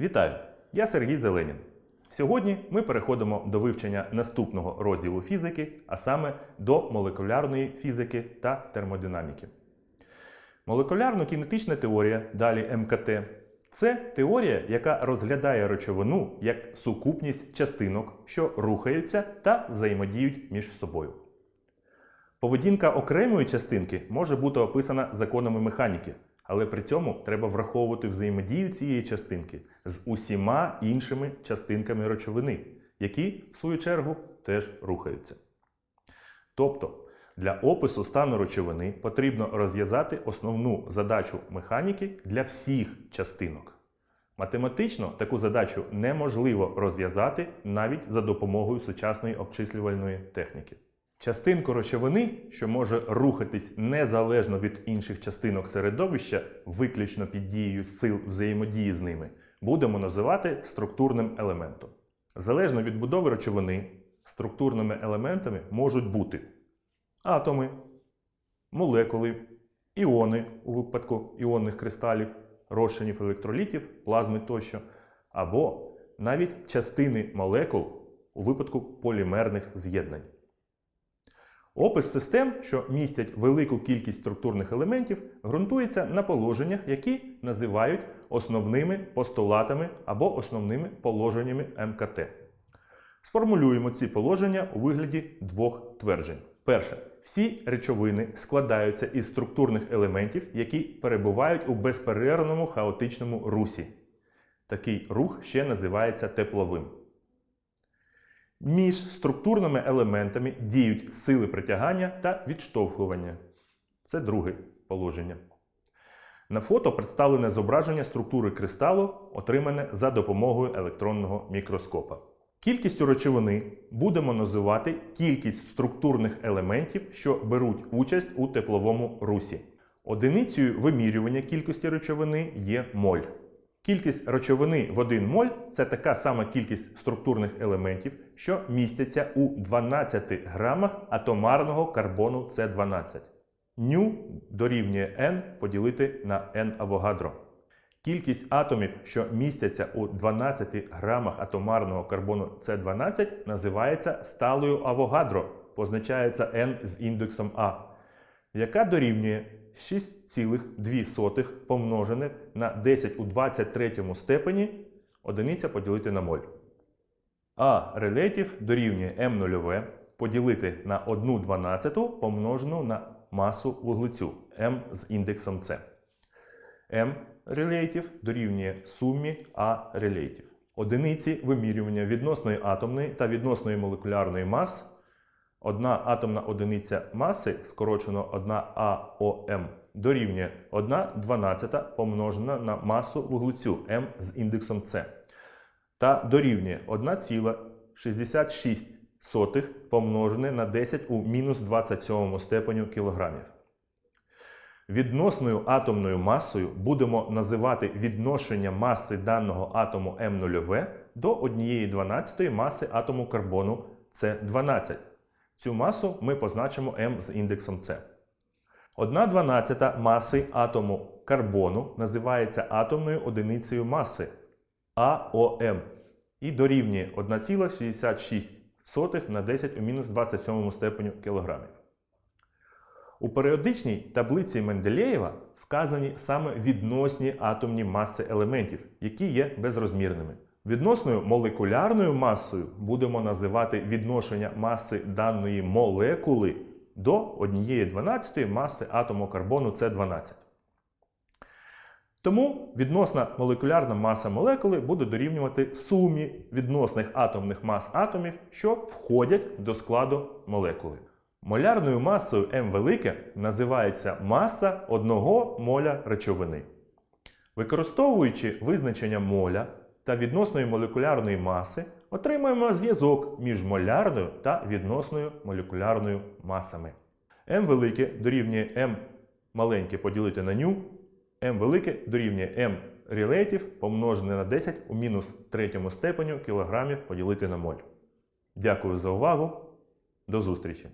Вітаю! Я Сергій Зеленін. Сьогодні ми переходимо до вивчення наступного розділу фізики, а саме до молекулярної фізики та термодинаміки. Молекулярно-кінетична теорія, далі МКТ, це теорія, яка розглядає речовину як сукупність частинок, що рухаються та взаємодіють між собою. Поведінка окремої частинки може бути описана законами механіки, але при цьому треба враховувати взаємодію цієї частинки з усіма іншими частинками речовини, які, в свою чергу, теж рухаються. Тобто, для опису стану речовини потрібно розв'язати основну задачу механіки для всіх частинок. Математично таку задачу неможливо розв'язати навіть за допомогою сучасної обчислювальної техніки. Частинку речовини, що може рухатись незалежно від інших частинок середовища, виключно під дією сил взаємодії з ними, будемо називати структурним елементом. Залежно від будови речовини, структурними елементами можуть бути атоми, молекули, іони у випадку іонних кристалів, розчинів електролітів, плазми тощо, або навіть частини молекул у випадку полімерних з'єднань. Опис систем, що містять велику кількість структурних елементів, ґрунтується на положеннях, які називають основними постулатами або основними положеннями МКТ. Сформулюємо ці положення у вигляді двох тверджень. Перше, всі речовини складаються із структурних елементів, які перебувають у безперервному хаотичному русі. Такий рух ще називається тепловим. Між структурними елементами діють сили притягання та відштовхування. Це друге положення. На фото представлене зображення структури кристалу, отримане за допомогою електронного мікроскопа. Кількістю речовини будемо називати кількість структурних елементів, що беруть участь у тепловому русі. Одиницею вимірювання кількості речовини є моль. Кількість речовини в 1 моль це така сама кількість структурних елементів, що містяться у 12 грамах атомарного карбону С12. Ню дорівнює n поділити на n авогадро. Кількість атомів, що містяться у 12 грамах атомарного карбону С12, називається сталою авогадро, позначається n з індексом А, яка дорівнює 6,2 помножене на 10 у 23 степені одиниця поділити на моль. А релятив дорівнює m0 поділити на 1 12 помножену на масу вуглецю m з індексом С. m релятив дорівнює сумі А релятив. Одиниці вимірювання відносної атомної та відносної молекулярної мас Одна атомна одиниця маси, скорочено 1 АОМ, дорівнює 1 12 помножена на масу вуглецю М з індексом С та дорівнює 1,66 помножене на 10 у мінус 27 степеню кілограмів. Відносною атомною масою будемо називати відношення маси даного атому М0В до 1,12 маси атому карбону С12. Цю масу ми позначимо m з індексом С. 1 12 маси атому карбону називається атомною одиницею маси АОМ і дорівнює 1,66 на 10 у мінус 27 степеню кілограмів. У періодичній таблиці Менделєєва вказані саме відносні атомні маси елементів, які є безрозмірними. Відносною молекулярною масою будемо називати відношення маси даної молекули до 1,12 маси атому карбону С12. Тому відносна молекулярна маса молекули буде дорівнювати сумі відносних атомних мас атомів, що входять до складу молекули. Молярною масою М велике називається маса 1 моля речовини. Використовуючи визначення моля, та відносної молекулярної маси отримуємо зв'язок між молярною та відносною молекулярною масами. М велике дорівнює М маленьке поділити на ню, М велике дорівнює М релятив помножене на 10 у мінус третьому степеню кілограмів поділити на моль. Дякую за увагу. До зустрічі!